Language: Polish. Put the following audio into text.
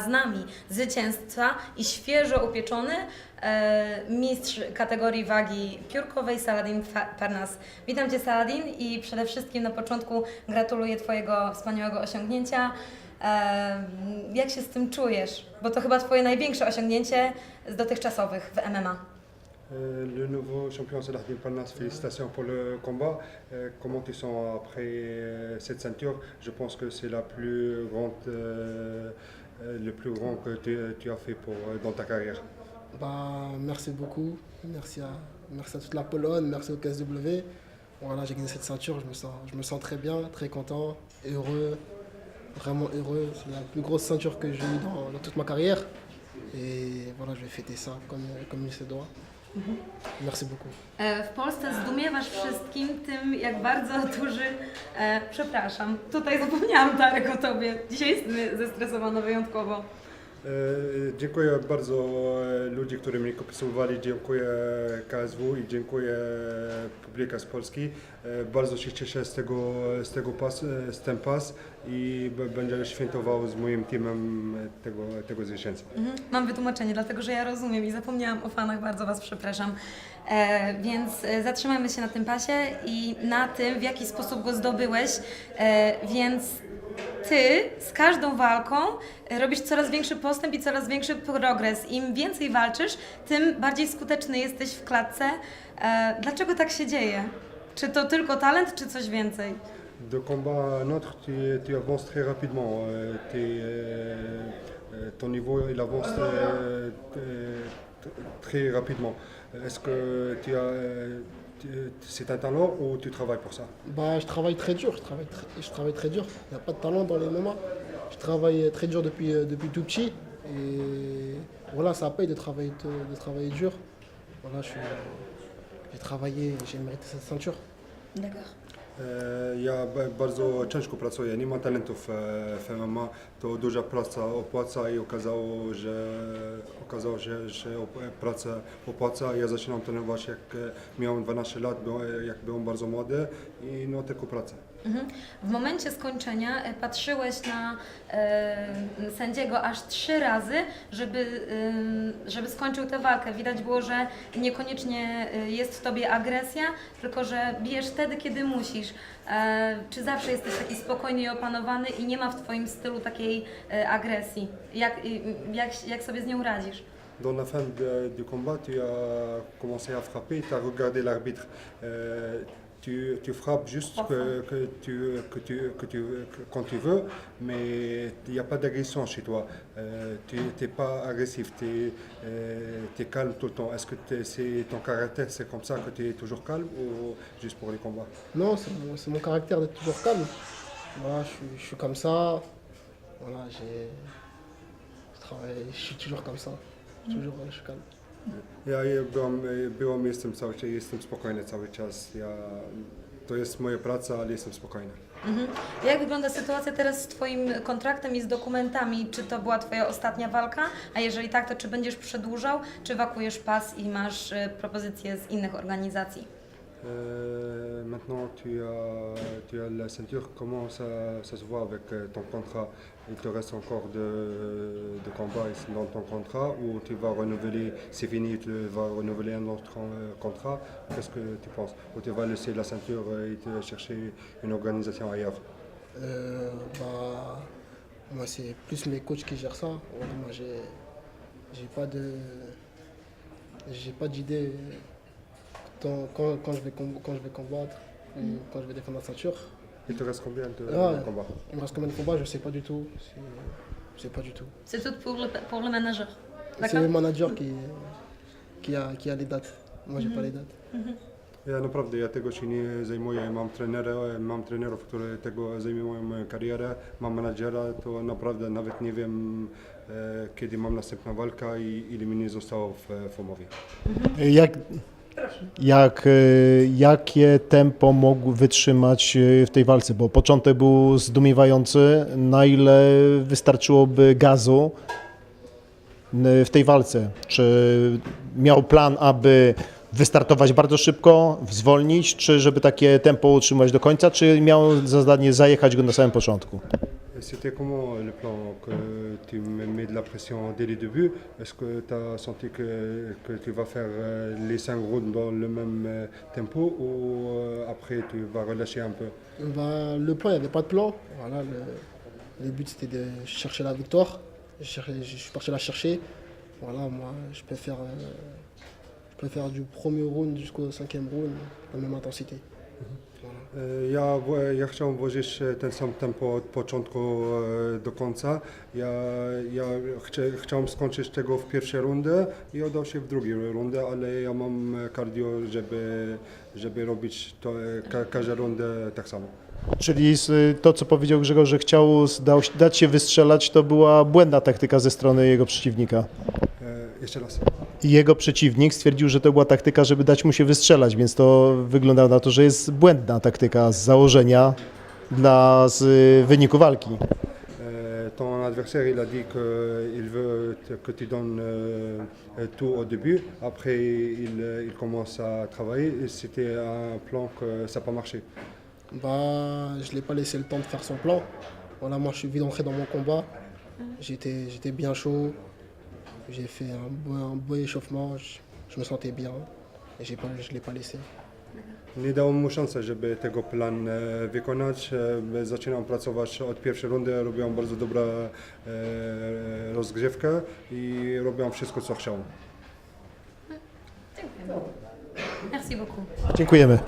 Z nami zwycięzca i świeżo upieczony e, mistrz kategorii wagi piórkowej Saladin Parnas. Witam Cię Saladin i przede wszystkim na początku gratuluję Twojego wspaniałego osiągnięcia. E, jak się z tym czujesz? Bo to chyba Twoje największe osiągnięcie z dotychczasowych w MMA. Euh, le nouveau champion Saladin Palnas, félicitations pour le combat. Euh, comment tu sens après euh, cette ceinture Je pense que c'est la plus grande, euh, le plus grand que tu, as fait pour, euh, dans ta carrière? Bah, merci beaucoup. Merci à, merci à toute la Pologne, merci au KSW. Voilà, j'ai gagné cette ceinture, je me, sens, je me sens très bien, très content, heureux, vraiment heureux. C'est la plus grosse ceinture que j'ai eue dans, dans toute ma carrière. Et voilà, je vais fêter ça comme, comme il se doit. Merci beaucoup. E, W Polsce zdumiewasz wszystkim tym, jak bardzo duży. E, przepraszam, tutaj zapomniałam Darek o tobie. Dzisiaj jestem zestresowana wyjątkowo. E, Dziękuję bardzo e, ludzi, którzy mnie kopisowali, dziękuję KSW i dziękuję publika z Polski. E, Bardzo się cieszę z tego, z tego pas, z ten pas i będę świętował z moim teamem tego, tego zwycięstwa. Mhm. Mam wytłumaczenie, dlatego że ja rozumiem i zapomniałam o fanach, bardzo Was przepraszam. E, więc zatrzymajmy się na tym pasie i na tym, w jaki sposób go zdobyłeś. E, więc Ty z każdą walką e, robisz coraz większy postęp i coraz większy progres. Im więcej walczysz, tym bardziej skuteczny jesteś w klatce. E, dlaczego tak się dzieje? Czy to tylko talent, czy coś więcej? De combat à un autre, tu, tu avances très rapidement. Euh, euh, euh, ton niveau il avance euh, t- très rapidement. Est-ce que tu as, c'est un talent ou tu travailles pour ça? Bah, je travaille très dur, je travaille très, je travaille très dur. Il n'y a pas de talent dans les MMA. Je travaille très dur depuis, euh, depuis tout petit. Et voilà, ça paye de travailler, de, de travailler dur. Voilà, j'ai travaillé, j'ai mérité cette ceinture. D'accord. E, Ja ba- bardzo ciężko pracuję, nie mam talentów e, w MMA, to duża praca opłaca i okazało, że, okazało się, że praca opłaca. Ja zaczynam trenować jak e, miałem 12 lat, jak byłem bardzo młody i no tylko praca. Mhm. W momencie skończenia patrzyłeś na sędziego aż trzy razy, żeby, żeby skończył tę walkę. Widać było, że niekoniecznie jest w tobie agresja, tylko że bijesz wtedy, kiedy musisz. E, czy zawsze jesteś taki spokojny i opanowany i nie ma w twoim stylu takiej e, agresji? Jak, jak, jak sobie z nią radzisz? Dans la fin de- du combat, tu as commencé à frapper, tu as regardé l'arbitre. Euh, tu, tu frappes juste que, que tu, que tu, que tu, que- quand tu veux, mais il n'y a pas d'agression chez toi. Euh, tu n'es pas agressif, tu es, calme tout le temps. Est-ce que c'est ton caractère, c'est comme ça que tu es toujours calme ou juste pour les combats? Non, c'est mon, caractère d'être toujours calme. Voilà, je, suis, je suis comme ça. Voilà, j'ai. Je travaille, je suis toujours comme ça. Je suis Toujours, je suis calme. Ja byłam, byłam jestem cały czas, jestem spokojny cały czas. Ja, to jest moja praca, ale jestem spokojny. Mhm. Jak wygląda sytuacja teraz z Twoim kontraktem i z dokumentami? Czy to była Twoja ostatnia walka? A jeżeli tak, to czy będziesz przedłużał, czy wakujesz pas i masz e, propozycje z innych organizacji? Euh, maintenant, tu as, tu as la ceinture. Comment ça, ça se voit avec euh, ton contrat? Il te reste encore de, de combats dans ton contrat ou tu vas renouveler, c'est fini, tu vas renouveler un autre euh, contrat? Qu'est-ce que tu penses? Ou tu vas laisser la ceinture et te chercher une organisation ailleurs? Euh, bah, moi, c'est plus mes coachs qui gèrent ça. Moi, j'ai pas de, j'ai pas d'idée dans- quand, quand, je vais quand je vais combattre ou quand je vais défendre la ceinture. Il te reste combien de, Ah, de combats Il me reste combien de combats Je sais pas du tout. C'est- Je sais pas du tout. C'est tout pour le, pour le manager. C'est le manager qui, qui, a, qui a les dates. Moi, j'ai pas les dates. Ja naprawdę ja tego się nie zajmuję. Mam trenera, mam trenerów, którzy tego zajmują moją karierę, mam menadżera, to naprawdę nawet nie wiem e, kiedy mam następna walka i ile mi nie zostało w, w umowie. Jak, jak, e, jakie tempo mógł wytrzymać e, w tej walce? Bo początek był zdumiewający. Na ile wystarczyłoby gazu w tej walce? Czy miał plan, aby wystartować bardzo szybko, zwolnić, czy żeby takie tempo utrzymać do końca, czy miał za zadanie zajechać go na samym początku? C'était comment le plan que tu me mets de la pression dès le début? Est-ce que tu as senti que, que tu vas faire euh, les 5 rounds dans le même euh, tempo ou euh, après tu vas relâcher un peu? Bah, le plan, il n'y avait pas de plan. Voilà, le, le but, c'était de chercher la victoire. Je, suis parti la chercher. Voilà, moi, je peux faire, euh, je peux faire du premier round jusqu'au cinquième round, la même intensité. E, Ja, w- ja chciałem włożyć e, ten sam tempo od początku e, do końca. Ja, ja chcia, chciałem skończyć tego w pierwszej rundzie i oddał się w drugiej rundzie, ale ja mam e, cardio, żeby, żeby robić to, e, ka, każdą rundę tak samo. Czyli to, co powiedział Grzegorz, że chciał dać się wystrzelać, to była błędna taktyka ze strony jego przeciwnika. E, Jeszcze raz. Jego przeciwnik stwierdził, że to była taktyka, żeby dać mu się wystrzelać, więc to wygląda na to, że jest błędna taktyka z założenia dla z y, wyniku walki. Euh, ton adversaire, il a dit qu'il veut que tu donnes euh, tout au début. Après, il, il commence à travailler. Et C'était un plan que ça n'a pas marché. Bah, je ne l'ai pas laissé le temps de faire son plan. Voilà, moi, je suis vite entré dans mon combat. J'étais j'étais bien chaud. J'ai fait un beau, un beau échauffement. Je, je me sentais bien. Et j'ai pas, je ne l'ai pas laissé. Nie dało mu szansy, żeby tego plan e, wykonać. E, Zaczynam pracować od pierwszej rundy, robiłem bardzo dobrą e, rozgrzewkę i robiłem wszystko, co chciałem. Merci beaucoup. Dziękujemy.